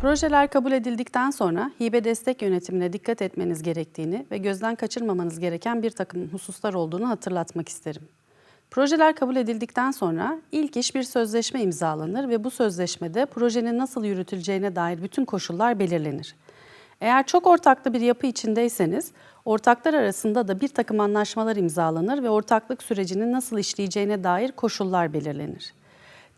Projeler kabul edildikten sonra hibe destek yönetimine dikkat etmeniz gerektiğini ve gözden kaçırmamanız gereken bir takım hususlar olduğunu hatırlatmak isterim. Projeler kabul edildikten sonra ilk iş bir sözleşme imzalanır ve bu sözleşmede projenin nasıl yürütüleceğine dair bütün koşullar belirlenir. Eğer çok ortaklı bir yapı içindeyseniz, ortaklar arasında da bir takım anlaşmalar imzalanır ve ortaklık sürecinin nasıl işleyeceğine dair koşullar belirlenir.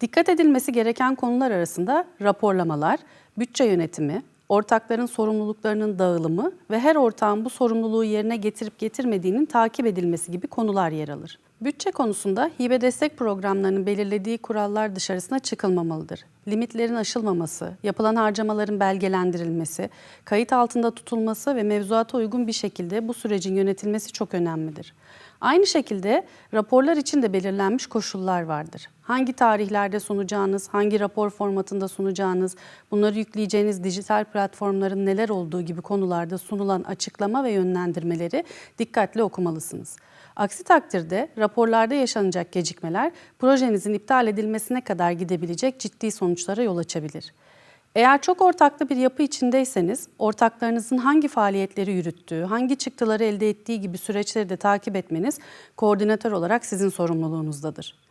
Dikkat edilmesi gereken konular arasında raporlamalar, bütçe yönetimi, ortakların sorumluluklarının dağılımı ve her ortağın bu sorumluluğu yerine getirip getirmediğinin takip edilmesi gibi konular yer alır. Bütçe konusunda hibe destek programlarının belirlediği kurallar dışarısına çıkılmamalıdır. Limitlerin aşılmaması, yapılan harcamaların belgelendirilmesi, kayıt altında tutulması ve mevzuata uygun bir şekilde bu sürecin yönetilmesi çok önemlidir. Aynı şekilde raporlar için de belirlenmiş koşullar vardır. Hangi tarihlerde sunacağınız, hangi rapor formatında sunacağınız, bunları yükleyeceğiniz dijital platformların neler olduğu gibi konularda sunulan açıklama ve yönlendirmeleri dikkatli okumalısınız. Aksi takdirde raporlarda yaşanacak gecikmeler projenizin iptal edilmesine kadar gidebilecek ciddi sonuçlara yol açabilir. Eğer çok ortaklı bir yapı içindeyseniz, ortaklarınızın hangi faaliyetleri yürüttüğü, hangi çıktıları elde ettiği gibi süreçleri de takip etmeniz koordinatör olarak sizin sorumluluğunuzdadır.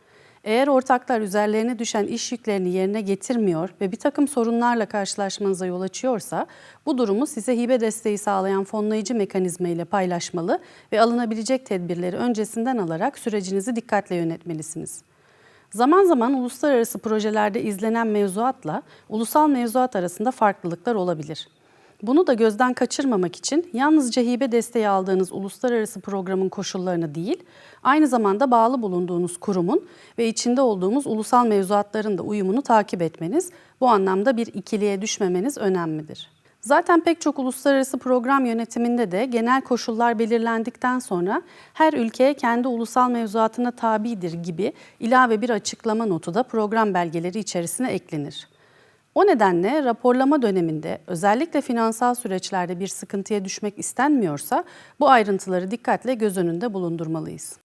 Eğer ortaklar üzerlerine düşen iş yüklerini yerine getirmiyor ve bir takım sorunlarla karşılaşmanıza yol açıyorsa, bu durumu size hibe desteği sağlayan fonlayıcı mekanizma ile paylaşmalı ve alınabilecek tedbirleri öncesinden alarak sürecinizi dikkatle yönetmelisiniz. Zaman zaman uluslararası projelerde izlenen mevzuatla ulusal mevzuat arasında farklılıklar olabilir. Bunu da gözden kaçırmamak için yalnızca hibe desteği aldığınız uluslararası programın koşullarını değil, aynı zamanda bağlı bulunduğunuz kurumun ve içinde olduğumuz ulusal mevzuatların da uyumunu takip etmeniz, bu anlamda bir ikiliye düşmemeniz önemlidir. Zaten pek çok uluslararası program yönetiminde de genel koşullar belirlendikten sonra her ülkeye kendi ulusal mevzuatına tabidir gibi ilave bir açıklama notu da program belgeleri içerisine eklenir. O nedenle raporlama döneminde özellikle finansal süreçlerde bir sıkıntıya düşmek istenmiyorsa bu ayrıntıları dikkatle göz önünde bulundurmalıyız.